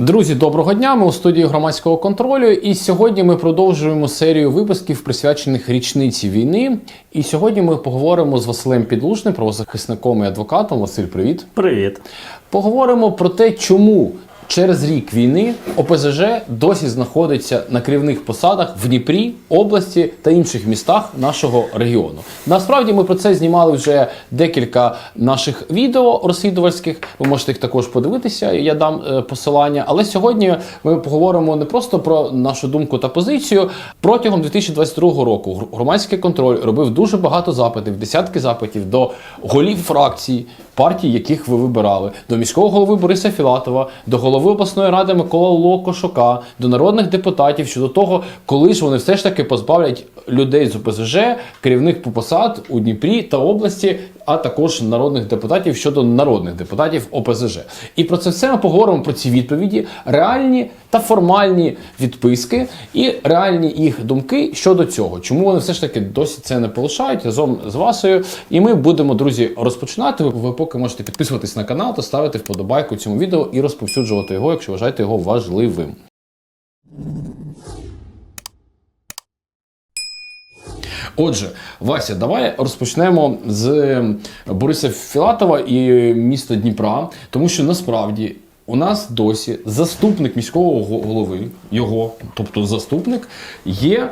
Друзі, доброго дня! Ми у студії громадського контролю. І сьогодні ми продовжуємо серію випусків, присвячених річниці війни. І сьогодні ми поговоримо з Василем Підлужним, правозахисником і адвокатом. Василь, привіт. Привіт. Поговоримо про те, чому через рік війни ОПЗЖ досі знаходиться на керівних посадах в Дніпрі, області та інших містах нашого регіону. Насправді ми про це знімали вже декілька наших відео розслідувальських. Ви можете їх також подивитися. Я дам е, посилання. Але сьогодні ми поговоримо не просто про нашу думку та позицію. Протягом 2022 року громадський контроль робив дуже багато запитів, десятки запитів до голів фракцій, партій, яких ви вибирали, до міського голови Бориса Філатова, до голови обласної ради Микола Локошука, до народних депутатів щодо того, коли ж вони все ж таки позбавлять людей з ОПЗЖ, керівних посад у Дніпрі та області, а також народних депутатів щодо народних депутатів ОПЗЖ. І про це все ми поговоримо про ці відповіді, реальні та формальні відписки і реальні їх думки щодо цього. Чому вони все ж таки досі це не полишають разом з Васою. І ми будемо, друзі, розпочинати. Ви поки можете підписуватись на канал та ставити вподобайку цьому відео і розповсюджувати його, якщо вважаєте його важливим. Отже, Вася, давай розпочнемо з Бориса Філатова і міста Дніпра, тому що насправді у нас досі заступник міського голови, його, тобто заступник, є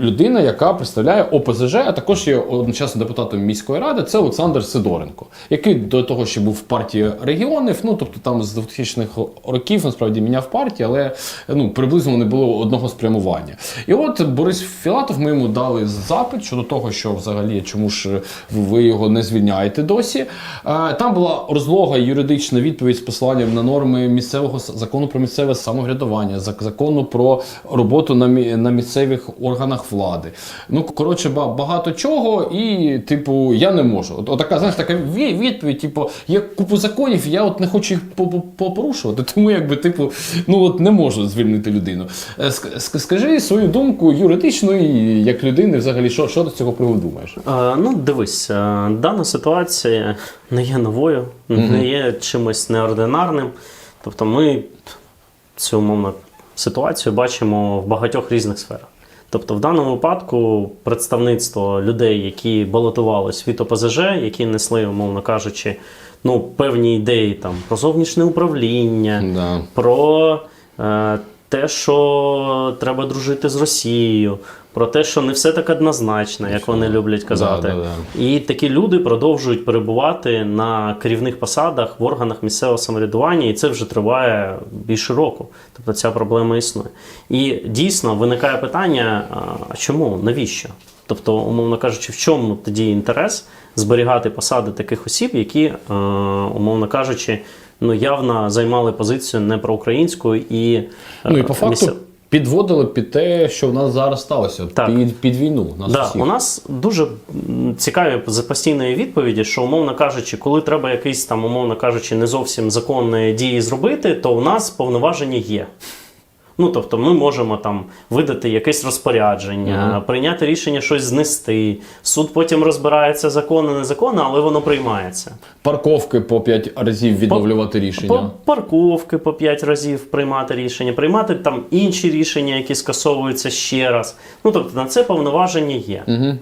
людина, яка представляє ОПЗЖ, а також є одночасно депутатом міської ради. Це Олександр Сидоренко, який до того ще був в партії регіонів. Ну тобто там з 2000-х років насправді міняв партії, але ну приблизно не було одного спрямування. І от Борис Філатов, ми йому дали запит щодо того, що взагалі чому ж ви його не звільняєте досі. Е, Там була розлога юридична відповідь з посиланням на норми місцевого закону про місцеве самоврядування, закону про роботу на місцевих органах влади. Ну коротше, багато чого, і типу, я не можу. От, така, знаєш, така відповідь, типу, є купу законів, я от не хочу їх по- по- попорушувати, тому якби, типу, ну от не можу звільнити людину. Е, ск- ск- Скажи свою думку юридичну і як людини, взагалі, що, що до цього приводу думаєш? Е, ну, дивись, е, дана ситуація не є новою, не є чимось неординарним. Тобто ми цю умовну ситуацію бачимо в багатьох різних сферах. Тобто, в даному випадку представництво людей, які балотувались від ОПЗЖ, які несли, умовно кажучи, ну, певні ідеї там, про зовнішнє управління, Да. про е, те, що треба дружити з Росією, про те, що не все так однозначно, як вони люблять казати. Да, да, да. І такі люди продовжують перебувати на керівних посадах в органах місцевого самоврядування, і це вже триває більше року. Тобто ця проблема існує. І дійсно виникає питання: а чому, навіщо? Тобто, умовно кажучи, в чому тоді інтерес зберігати посади таких осіб, які, умовно кажучи, ну явно займали позицію не проукраїнську і е, Ну і по факту місця... підводили під те, що в нас зараз сталося Так. під, під війну. Нас Да, у нас дуже цікаві постійної відповіді, що умовно кажучи, коли треба якийсь там, умовно кажучи, не зовсім законні дії зробити, то у нас повноваження є. Ну, тобто, ми можемо там видати якесь розпорядження, прийняти рішення щось знести. Суд потім розбирається законно, незаконно, але воно приймається. Парковки по 5 разів відновлювати рішення. По парковки по 5 разів приймати рішення, приймати там інші рішення, які скасовуються ще раз. Ну тобто на це повноваження є. Угу.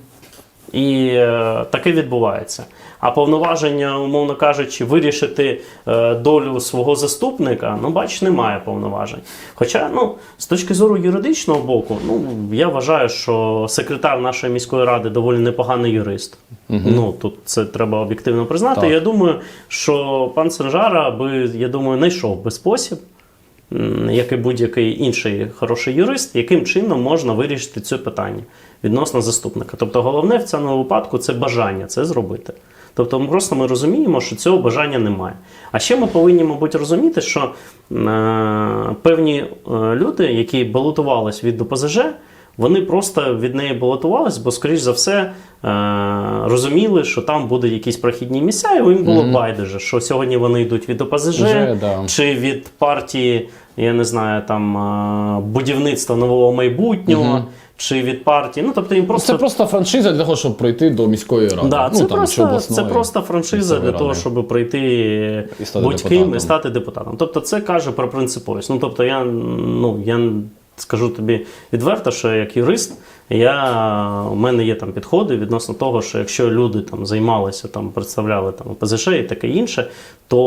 І е, таке відбувається. А повноваження, умовно кажучи, вирішити е, долю свого заступника, ну, бач, немає повноважень. Хоча, ну, з точки зору юридичного боку, ну, я вважаю, що секретар нашої міської ради доволі непоганий юрист. Ну, тут це треба об'єктивно признати. Так. Я думаю, що пан Сенжара би, я думаю, знайшов би спосіб, як і будь-який інший хороший юрист, яким чином можна вирішити це питання відносно заступника. Тобто, головне в цьому випадку це бажання це зробити. Тобто, ми просто ми розуміємо, що цього бажання немає. А ще ми повинні, мабуть, розуміти, що е, певні е, люди, які балотувались від ОПЗЖ, вони просто від неї балотувались, бо, скоріш за все, е, розуміли, що там будуть якісь прохідні місця, і їм було байдуже, що сьогодні вони йдуть від ОПЗЖ Вже, да. чи від партії, я не знаю, там е, будівництва нового майбутнього. Чи від партії. Ну тобто їм просто Це просто франшиза для того, щоб пройти до міської ради. Да, ну, це, там, чи просто, обласної це просто франшиза для того, ради. щоб пройти І стати будь-ким депутатом. і стати депутатом. Тобто це каже про принциповість. Ну тобто я, ну, я скажу тобі відверто, що як юрист, я, у мене є там підходи відносно того, що якщо люди там займалися, там, представляли там ОПЗЖ і таке інше, то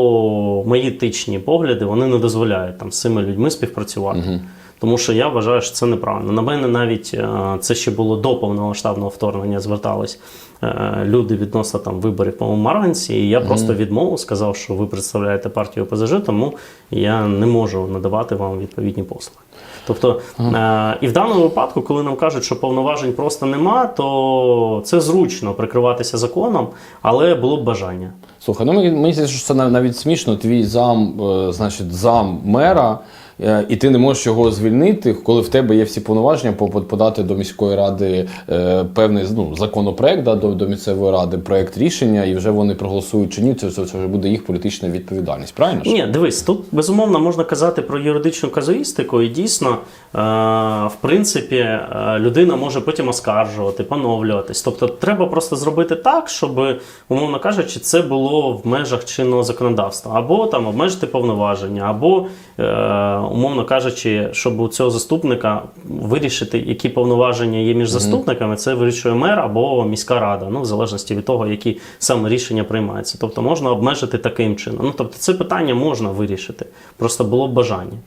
мої етичні погляди вони не дозволяють там, з цими людьми співпрацювати. Тому що я вважаю, що це неправильно. На мене навіть е, це ще було до повномасштабного вторгнення. Звертались е, люди відносно там виборів по Марганці. І я просто відмовив, сказав, що ви представляєте партію ОПЗЖ, тому я не можу надавати вам відповідні послуги. Тобто, е, і в даному випадку, коли нам кажуть, що повноважень просто нема, то це зручно прикриватися законом, але було б бажання. Слухай, ну мені, здається, що це нав- навіть смішно. Твій зам, е, значить, зам мера, і ти не можеш його звільнити, коли в тебе є всі повноваження по- по- подати до міської ради е, певний ну, законопроект да, до, до місцевої ради, проект рішення, і вже вони проголосують чи ні, це, це, вже буде їх політична відповідальність. Правильно? Ні, дивись, тут безумовно можна казати про юридичну казуїстику, і дійсно, е, в принципі, е, людина може потім оскаржувати, поновлюватись. Тобто, треба просто зробити так, щоб, умовно кажучи, це було в межах чинного законодавства, або там обмежити повноваження, або, е, умовно кажучи, щоб у цього заступника вирішити, які повноваження є між заступниками, це вирішує мер або міська рада, ну в залежності від того, які саме рішення приймаються. Тобто можна обмежити таким чином. Ну тобто, це питання можна вирішити. Просто було б бажання.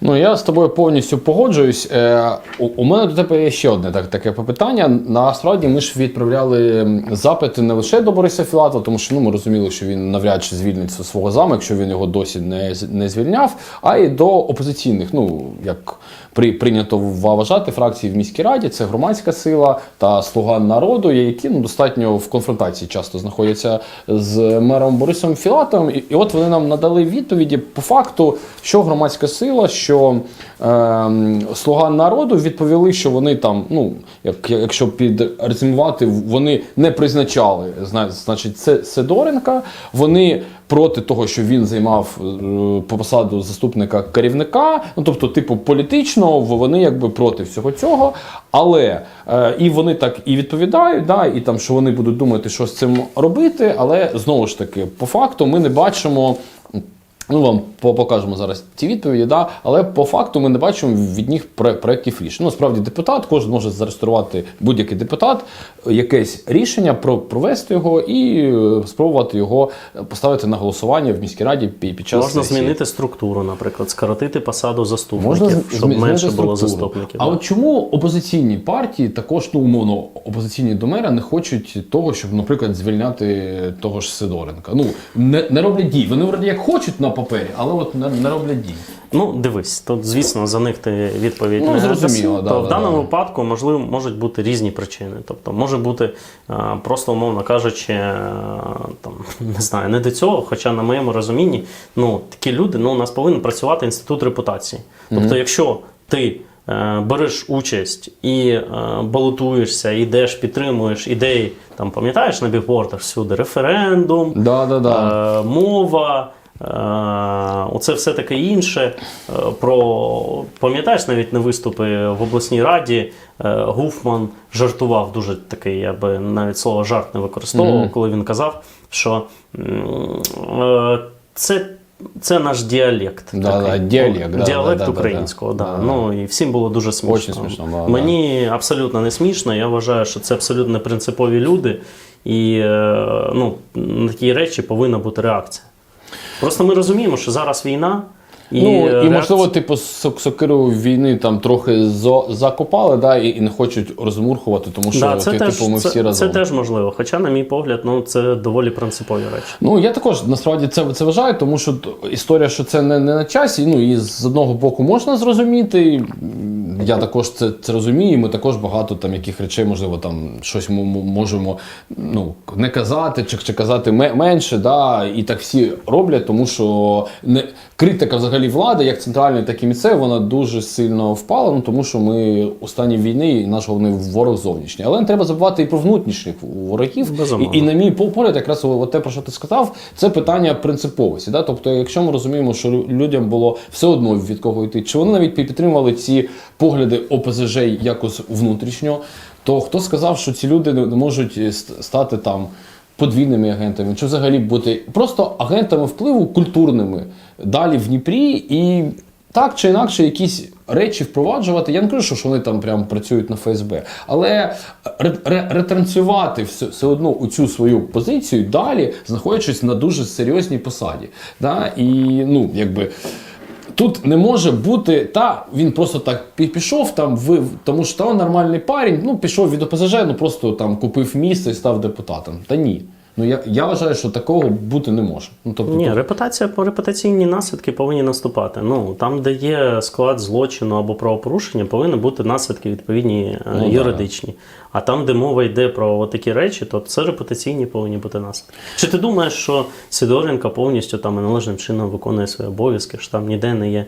Ну я з тобою повністю погоджуюсь. Е, у, у мене до тебе є ще одне так, таке питання. Насправді ми ж відправляли запити не лише до Бориса Філатова, тому що ну, ми розуміли, що він навряд чи звільнить свого заму, якщо він його досі не, не звільняв, а й до опозиційних, ну як при, прийнято вважати фракції в міській раді, це громадська сила та слуга народу, які ну, достатньо в конфронтації часто знаходяться з мером Борисом Філатовим. І, і от вони нам надали відповіді по факту, що громадська сила, що е, слуга народу відповіли, що вони там, ну як, якщо підрезюмувати, вони не призначали значить, це Сидоренка. Вони проти того, що він займав е, по посаду заступника керівника, ну тобто, типу, політично, вони якби проти всього цього. Але е, і вони так і відповідають, да, і там, що вони будуть думати, що з цим робити, але знову ж таки, по факту, ми не бачимо. Ну, вам покажемо зараз ці відповіді, да? але по факту ми не бачимо від них проєктів рішень. Ну, справді, депутат, кожен може зареєструвати будь-який депутат, якесь рішення, про, провести його і е, спробувати його поставити на голосування в міській раді під, час Можна сесії. змінити структуру, наприклад, скоротити посаду заступників, Можна щоб менше було заступників. А да. от чому опозиційні партії, також ну умовно опозиційні до мера, не хочуть того, щоб, наприклад, звільняти того ж Сидоренка? Ну не, не роблять дій. Вони вроді як хочуть на папері, але от не, не роблять дій. Ну, дивись, тут, звісно, за них ти відповідь Ну, не зрозуміло, да, то да, в даному да. випадку можливо можуть бути різні причини. Тобто, може бути просто, умовно кажучи, там не знаю, не до цього. Хоча на моєму розумінні, ну такі люди, ну у нас повинен працювати інститут репутації. Тобто, якщо ти е, береш участь і е, балотуєшся, йдеш, підтримуєш ідеї, там пам'ятаєш на бігбордах всюди референдум, Да, да, да. Е, мова, оце все таке інше. Е, Про пам'ятаєш навіть на виступи в обласній раді е, Гуфман жартував дуже такий, я би навіть слово жарт не використовував, Мгм. коли він казав, що е, це. Це наш діалект. Да, да, діалект, да, діалект да, да, українського. да. Да, Да. Ну і всім було дуже смішно. Очень смішно, да, Мені абсолютно не смішно. Я вважаю, що це абсолютно непринципові люди, і е, ну, на такі речі повинна бути реакція. Просто ми розуміємо, що зараз війна. І, ну, е, і можливо, типу, сок- сокиру війни там трохи закопали, да, і, і не хочуть розмурхувати, тому що Да, це, ти- теж, типу, ми це, всі разом. це теж можливо. Хоча, на мій погляд, ну, це доволі принципові речі. Ну я також насправді це, це вважаю, тому що історія, що це не, не на часі. Ну і з одного боку можна зрозуміти. Я також це, це розумію. Ми також багато там яких речей, можливо, там щось ми можемо ну не казати, чи, чи казати ме- менше. Да, і так всі роблять, тому що не критика взагалі влади, як центральної, так і місцевої, вона дуже сильно впала. Ну тому що ми у стані війни і наш головний ворог зовнішній. Але не треба забувати і про внутрішніх ворогів. Безумовно. І, і на мій погляд, якраз от те, про що ти сказав, це питання принциповості. Да? Тобто, якщо ми розуміємо, що людям було все одно від кого йти, чи вони навіть підтримували ці погляди погляди ОПЗЖ якось внутрішньо, то хто сказав, що ці люди не можуть е, стати там подвійними агентами, чи взагалі бути просто агентами впливу культурними далі в Дніпрі і так чи інакше якісь речі впроваджувати. Я не кажу, що- вони там прямо працюють на ФСБ, але ре- ре- ретранслювати все, все одно у цю свою позицію далі, знаходячись на дуже серйозній посаді. Да? І ну, якби. Тут не може бути, та він просто так пі- пішов там, ви, тому що та нормальний парень, ну пішов від ОПЗЖ, ну просто там купив місце і став депутатом. Та ні. Ну я, я вважаю, що такого бути не може. Ну, тобто, Ні, репутація репутаційні наслідки повинні наступати. Ну там, де є склад злочину або правопорушення, повинні бути наслідки відповідні е, Ну, да. юридичні. А там, де мова йде про такі речі, то це репутаційні повинні бути наслідки. Чи ти думаєш, що Сидоренко повністю там і належним чином виконує свої обов'язки, що там ніде не є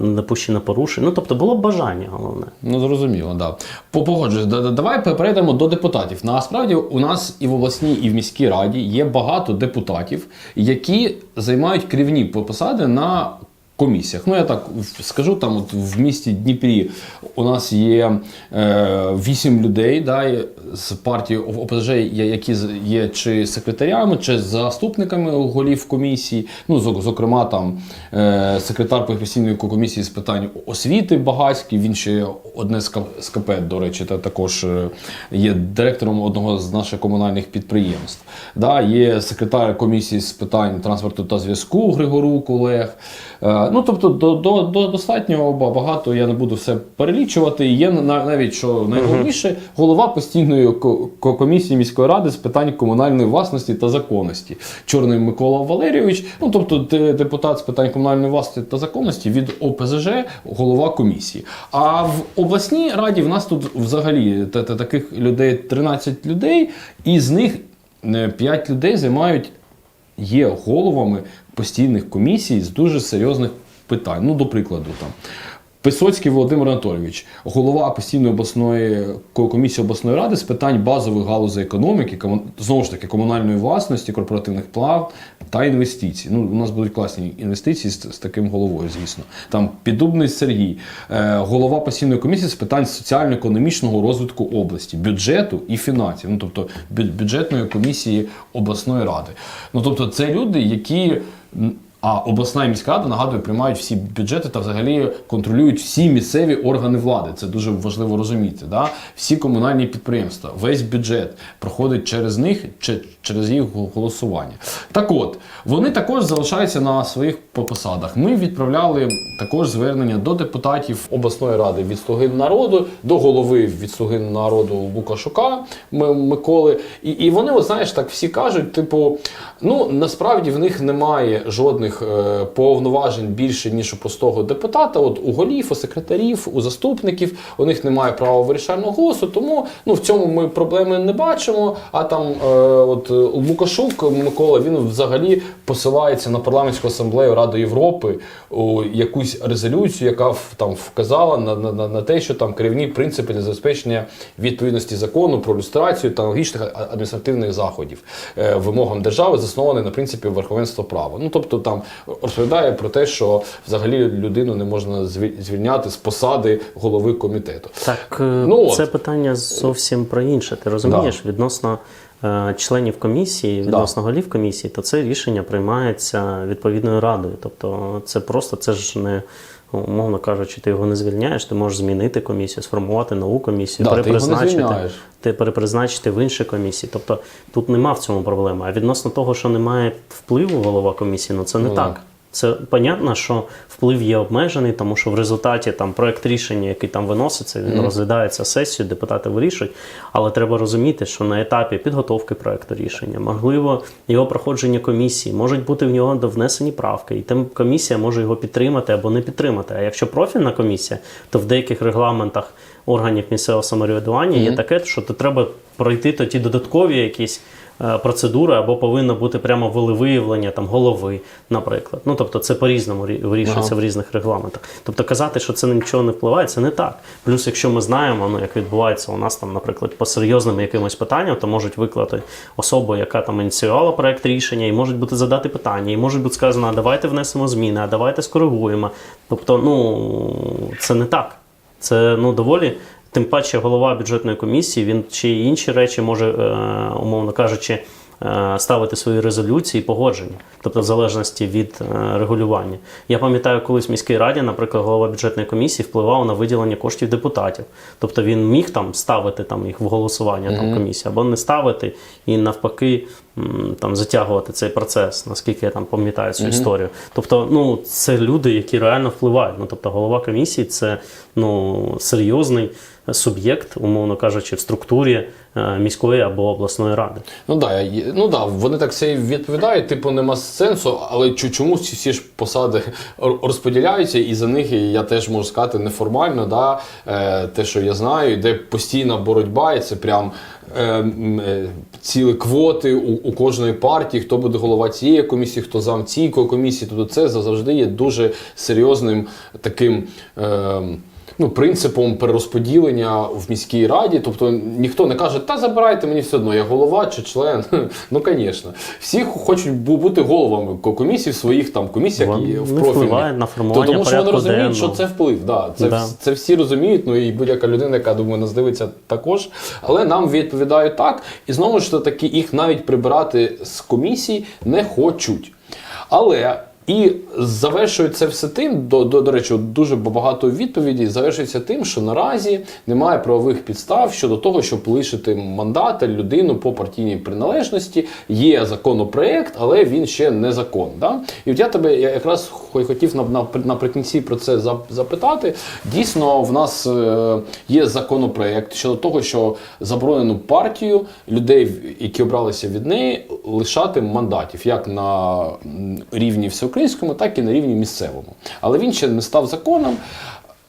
не допущено порушень? Ну тобто було б бажання головне. Ну, зрозуміло, да. По- Погоджуюсь. Да- да- Давай пе- перейдемо до депутатів. Насправді у нас і в обласній, і в міській раді є багато депутатів, які займають керівні посади на комісіях. Ну, я так скажу, там от в місті Дніпрі у нас є е, вісім людей да, з партії ОПЗЖ, які є чи секретарями, чи заступниками голів комісії. Ну, зокрема, там е, секретар постійної комісії з питань освіти Багацький, він ще одне з КП, до речі, та також е, є директором одного з наших комунальних підприємств. Да, є секретар комісії з питань транспорту та зв'язку Григорук Олег. Е, Ну, тобто, до, до, до достатньо багато, я не буду все перелічувати. Є на- навіть, що найголовніше, голова постійної ко- ко- комісії міської ради з питань комунальної власності та законності. Чорний Микола Валерійович, ну тобто депутат з питань комунальної власності та законності від ОПЗЖ, голова комісії. А в обласній раді в нас тут взагалі та- та- таких людей 13 людей, і з них 5 людей займають є головами постійних комісій з дуже серйозних питань. Ну, до прикладу, там. Писоцький Володимир Анатолійович, голова постійної обласної комісії обласної ради з питань базових галузей економіки, кому- знову ж таки комунальної власності, корпоративних плав та інвестицій. Ну, у нас будуть класні інвестиції з, з таким головою, звісно. Там Піддубний Сергій, е, голова постійної комісії з питань соціально-економічного розвитку області, бюджету і фінансів. Ну, тобто бю- бюджетної комісії обласної ради. Ну тобто, це люди, які. А обласна і міська рада, нагадую, приймають всі бюджети та взагалі контролюють всі місцеві органи влади. Це дуже важливо розуміти. Да? Всі комунальні підприємства, весь бюджет проходить через них, чи- через їх голосування. Так от, вони також залишаються на своїх посадах. Ми відправляли також звернення до депутатів обласної ради від Слуги народу, до голови від Слуги народу Лукашука Миколи. І, і вони, от, знаєш, так всі кажуть, типу, ну насправді в них немає жодних е, повноважень більше, ніж у простого депутата. От у голів, у секретарів, у заступників у них немає права вирішального голосу, тому ну, в цьому ми проблеми не бачимо. А там е, от Лукашук Микола він взагалі посилається на парламентську асамблею Ради Європи у якусь резолюцію, яка там вказала на, на, на, те, що там керівні принципи для забезпечення відповідності закону про люстрацію та аналогічних адміністративних заходів е, вимогам держави, заснований на принципі верховенства права. Ну тобто там розповідає про те, що взагалі людину не можна зві- звільняти з посади голови комітету. Так, ну це от. питання зовсім про інше. Ти розумієш, відносно е, членів комісії, відносно голів комісії, то це рішення приймається відповідною радою. Тобто, це просто це ж не. Умовно кажучи, ти його не звільняєш, ти можеш змінити комісію, сформувати нову комісію, Да, ти його не перепризначити, звільняєш. ти перепризначити в інші комісії. Тобто тут нема в цьому проблеми. А відносно того, що немає впливу голова комісії, ну це не Ну, да. так. Це понятно, що вплив є обмежений, тому що в результаті там проект рішення, який там виноситься, він розглядається сесією, депутати вирішують. Але треба розуміти, що на етапі підготовки проекту рішення, можливо, його проходження комісії, можуть бути в нього довнесені правки, і там комісія може його підтримати або не підтримати. А якщо профільна комісія, то в деяких регламентах органів місцевого самоврядування є таке, що то треба пройти тоді додаткові якісь е, процедури або повинно бути прямо волевиявлення там голови, наприклад. Ну тобто це по-різному рі- вирішується Ага. в різних регламентах. Тобто казати, що це нічого не впливає, це не так. Плюс, якщо ми знаємо, ну як відбувається у нас там, наприклад, по серйозним якимось питанням, то можуть виклати особу, яка там ініціювала проект рішення, і можуть бути задати питання, і може бути сказано, а давайте внесемо зміни, а давайте скоригуємо. Тобто, ну це не так. Це ну доволі. Тим паче голова бюджетної комісії, він чи інші речі може, е, умовно кажучи, ставити свої резолюції і погодження, тобто в залежності від е, регулювання. Я пам'ятаю, колись в міській раді, наприклад, голова бюджетної комісії впливав на виділення коштів депутатів. Тобто він міг там ставити там їх в голосування там комісії, або не ставити і навпаки там затягувати цей процес, наскільки я там пам'ятаю цю історію. Тобто, ну це люди, які реально впливають. Ну тобто, голова комісії це ну серйозний суб'єкт, умовно кажучи, в структурі е, міської або обласної ради. Ну да, ну да, вони так все відповідають, типу, нема сенсу, але чомусь всі ж посади розподіляються, і за них я теж можу сказати неформально, да, е, те, що я знаю, йде постійна боротьба, і це прям е, м, цілі квоти у, у кожної партії, хто буде голова цієї комісії, хто зам цієї комісії. Тобто це завжди є дуже серйозним таким. Е, ну, принципом перерозподілення в міській раді. Тобто ніхто не каже, та забирайте мені все одно, я голова чи член. Ну, звісно. Всі хочуть бути головами ко- комісій в своїх там комісіях Вони і в не профільних. на формування То- Тому що вони розуміють, що це вплив. Да, це, Да. це всі розуміють, ну і будь-яка людина, яка думаю, нас дивиться також. Але нам відповідають так. І знову ж таки, їх навіть прибирати з комісій не хочуть. Але і завершують це все тим, до, до, до речі, дуже багато відповідей завершується тим, що наразі немає правових підстав щодо того, щоб лишити мандата людину по партійній приналежності. Є законопроект, але він ще не закон. Да? І от я тебе я якраз хотів на, на, наприкінці про це запитати. Дійсно, в нас е, є законопроект щодо того, що заборонену партію людей, які обралися від неї, лишати мандатів як на рівні всеукраїнському, так і на рівні місцевому. Але він ще не став законом.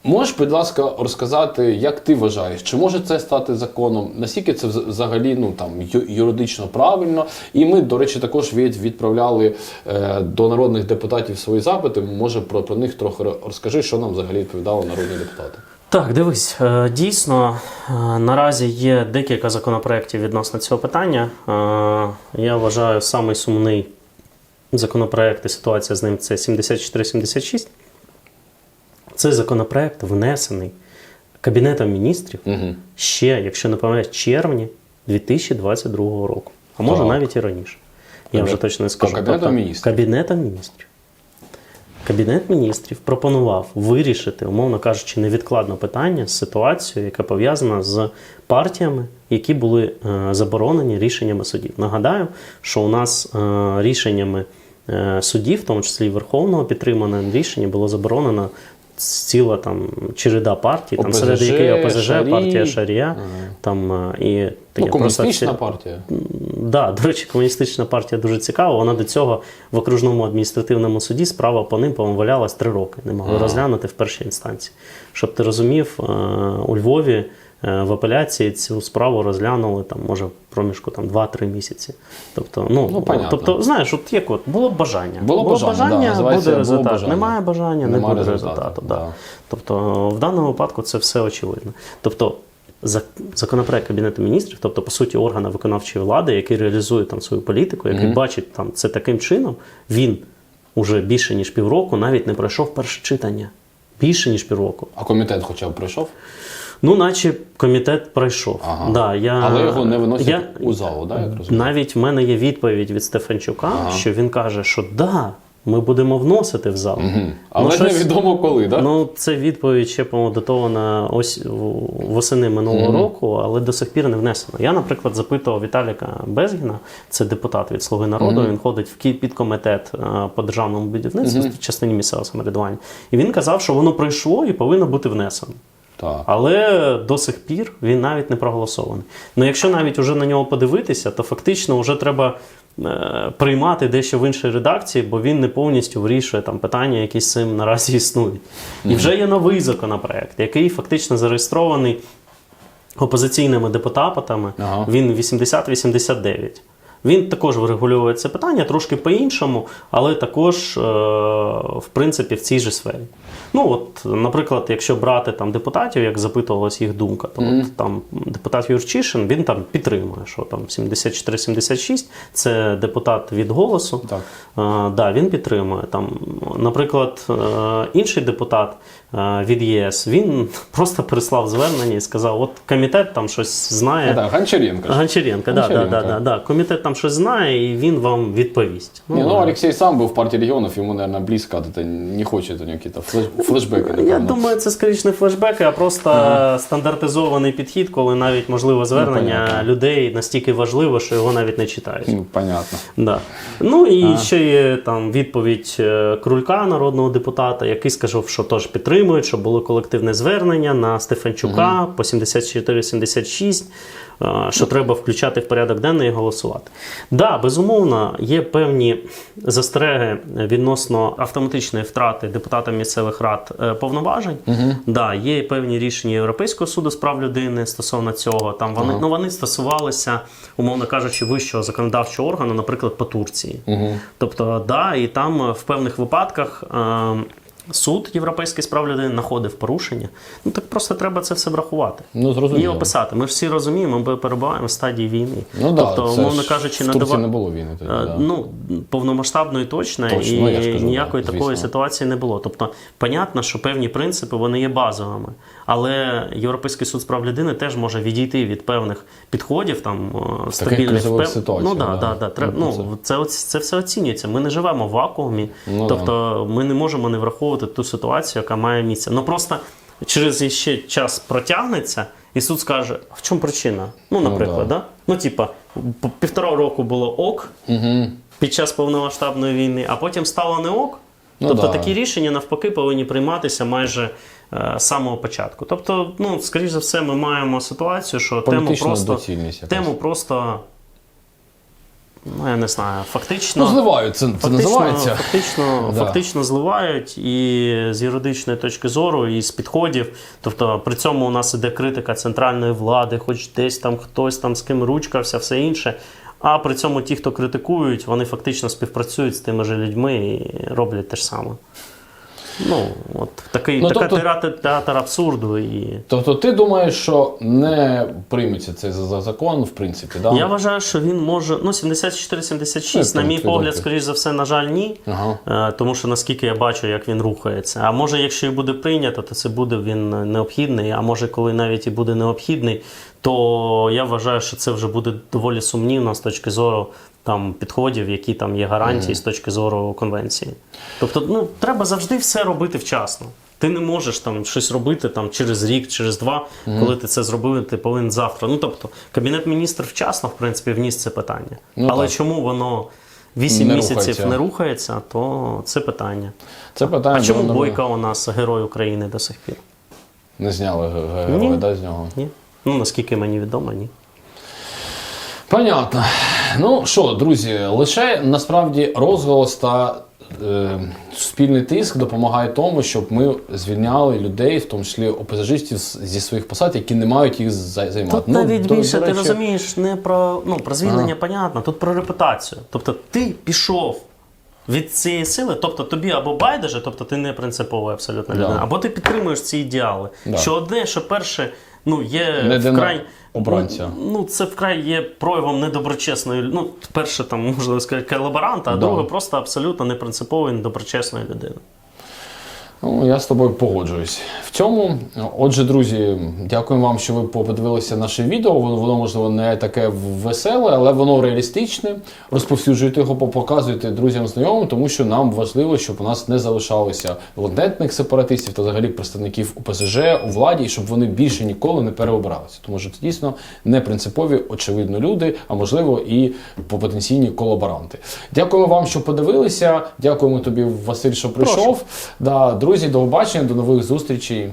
Можеш, будь ласка, розказати, як ти вважаєш, чи може це стати законом? Наскільки це взагалі ну там юридично правильно? І ми, до речі, також від, відправляли е, до народних депутатів свої запити. Може, про, про них трохи розкажи, що нам взагалі відповідали народні депутати. Так, дивись, е, дійсно е, наразі є декілька законопроєктів відносно цього питання. Е, Я вважаю, самий сумний законопроєкт і ситуація з ним це 7476. Цей законопроєкт внесений Кабінетом міністрів Угу. ще, якщо не помиляюсь, червні 2022 року. А може Так. навіть і раніше. Я Кабінет- вже точно не скажу. Кабінетом Тобто, міністрів. Кабінетом міністрів. Кабінет міністрів пропонував вирішити, умовно кажучи, невідкладно питання з ситуацією, яка пов'язана з партіями, які були е, заборонені рішеннями судів. Нагадаю, що у нас е, рішеннями судів, в тому числі і Верховного підтримане рішення, було заборонено ціла там череда партій, там серед яких ОПЗЖ, Шарі. партія Шарія, там е, і Ну, комуністична просто партія. Да, до речі, комуністична партія дуже цікава. Вона до цього в окружному адміністративному суді справа по ним повалялась три роки. Не могли розглянути в першій інстанції. Щоб ти розумів, е, у Львові е, в апеляції цю справу розглянули там, може, в проміжку там 2-3 місяці. Тобто, ну, Ну, понятно. тобто, знаєш, от як от було б бажання. Було бажання, да, називається буде було бажання. Немає бажання, не буде результату, результату. да. Да. Тобто, в даному випадку це все очевидно. Тобто, законопроект Кабінету міністрів, тобто, по суті, органа виконавчої влади, який реалізує там свою політику, який бачить там це таким чином, він уже більше ніж півроку навіть не пройшов перше читання. Більше ніж півроку. А комітет хоча б пройшов, Ну, наче комітет пройшов. Ага. Да, я, але його не виносять я, у залу, да, як розумію? навіть в мене є відповідь від Стефанчука, Ага. що він каже, що да, ми будемо вносити в зал. Мгм. Але Ну, щось- невідомо коли, так? Ну, це відповідь ще, по-моєму, датована ось восени минулого Мгм. року, але до сих пір не внесено. Я, наприклад, запитував Віталіка Безгіна, це депутат від Слуги народу. Мгм. Він ходить в підкомітет е, по державному будівництву в частині місцевого самоврядування. І він казав, що воно пройшло і повинно бути внесено. Так. Але до сих пір він навіть не проголосований. Ну, якщо навіть уже на нього подивитися, то фактично вже треба е, приймати дещо в іншій редакції, бо він не повністю вирішує там питання, які з цим наразі існують. І вже є новий законопроект, який фактично зареєстрований опозиційними депутатами. Ага. Він 80-89. Він також врегулює це питання трошки по-іншому, але також, е, в принципі, в цій же сфері. Ну, от, наприклад, якщо брати там депутатів, як запитувалась їх думка, то от, там депутат Юрчишин він там підтримує, що там 74-76 це депутат від голосу. Так. Е, да, він підтримує. Там, наприклад, е, інший депутат від ЄС він просто прислав звернення і сказав: от комітет там щось знає. Так, Гончаренко. ж. Гончаренко, да, да, да, да, да. Комітет там щось знає, і він вам відповість. Не, ну Алексей сам был в партии регионов, ему, наверное, близко, от не хочет у него какие-то флеш. Я думаю, це скоріше не флешбеки, а просто стандартизований підхід, коли навіть можливо звернення понятно. людей настільки важливо, що його навіть не читають. Ну, понятно. Да. Ну і ще є там відповідь е, Крулька, народного депутата, який сказав, що теж підтримують, що було колективне звернення на Стефанчука по 74-76, е, що треба включати в порядок денний і голосувати. Да, безумовно, є певні застереги відносно автоматичної втрати депутатам місцевих рад е, повноважень. Да, є певні рішення Європейського суду з прав людини стосовно цього. Там вони, ну, вони стосувалися, умовно кажучи, вищого законодавчого органу, наприклад, по Турції. Тобто, да, і там в певних випадках. е, Суд Європейський з прав людини знаходив порушення. Ну так просто треба це все врахувати. Ну, І описати. Ми ж всі розуміємо, ми перебуваємо в стадії війни. Ну да, тобто, це умовно кажучи, в надава- не було війни тоді, Е, да. Ну, повномасштабної точно, Точно, і ну, я ж кажу, ніякої да, такої звісно. ситуації не було. Тобто, понятно, що певні принципи вони є базовими. Але Європейський суд з прав людини теж може відійти від певних підходів, там е, стабільних впев- ситуаціях, Ну, да, да. да, да, Ну, ну, це, це все оцінюється. Ми не живемо в вакуумі. Ну, тобто ми не можемо не враховувати ту ситуацію, яка має місце. Ну просто через ще час протягнеться, і суд скаже, а в чому причина? Ну, наприклад, да. да. Ну, типа, півтора року було ок під час повномасштабної війни, а потім стало не ок. Ну, тобто да. такі рішення навпаки повинні прийматися майже е, з самого початку. Тобто, ну, скоріш за все, ми маємо ситуацію, що тему просто, тему просто, ну я не знаю, фактично. Ну, зливають, це, це називається. фактично, Да. фактично зливають і з юридичної точки зору, і з підходів. Тобто при цьому у нас іде критика центральної влади, хоч десь там хтось там з ким ручкався, все інше. А при цьому ті, хто критикують, вони фактично співпрацюють з тими ж людьми і роблять те ж саме. Ну, от такий, Ну, така тобто- театр, абсурду. І... Тобто ти думаєш, що не прийметься цей за- за закон, в принципі, да? Я вважаю, що він може. Ну, 74-76, Ну, на мій погляд, скоріш за все, на жаль, ні. Ага. Е, Тому що наскільки я бачу, як він рухається. А може, якщо і буде прийнято, то це буде він необхідний. А може, коли навіть і буде необхідний, то я вважаю, що це вже буде доволі сумнівно з точки зору там підходів, які там є гарантії з точки зору конвенції. Тобто, ну треба завжди все робити вчасно. Ти не можеш там щось робити там через рік, через два, коли ти це зробив, ти повинен завтра. Ну тобто, кабінет міністрів вчасно, в принципі, вніс це питання. Ну, Але так. чому воно 8 Не місяців рухається. не рухається, то це питання. Це питання. А чому воно Бойка у нас герой України до сих пір? Не зняли героя, да, з нього? Ні? Ну наскільки мені відомо, ні. Понятно. Ну що, друзі, лише насправді розголос та е, спільний тиск допомагає тому, щоб ми звільняли людей, в тому числі опозажистів, зі своїх посад, які не мають їх займати. Тут навіть до- більше, до ти розумієш, не про, ну, про звільнення, понятно, тут про репутацію. Тобто ти пішов від цієї сили, тобто тобі або байдуже, тобто ти не принциповий абсолютно Да. або ти підтримуєш ці ідеали. Да. Що одне, що перше, ну, є Не вкрай. Обранця. Ну, ну, це вкрай є проявом недоброчесної. Ну, перше, там, можна сказати, колаборанта, а Да. друге просто абсолютно непринципової, недоброчесної людини. Ну, я з тобою погоджуюсь. В цьому, отже, друзі, дякуємо вам, що ви подивилися наше відео. Воно, воно можливо, не таке веселе, але воно реалістичне. Розповсюджуйте його, показуйте друзям, знайомим, тому що нам важливо, щоб у нас не залишалося латентних сепаратистів та взагалі представників УПЗЖ у владі, і щоб вони більше ніколи не переобиралися. Тому що це дійсно не принципові, очевидно, люди, а можливо і потенційні колаборанти. Дякуємо вам, що подивилися. Дякуємо тобі, Василь, що прийшов. Да, Друзі, до побачення, до нових зустрічей.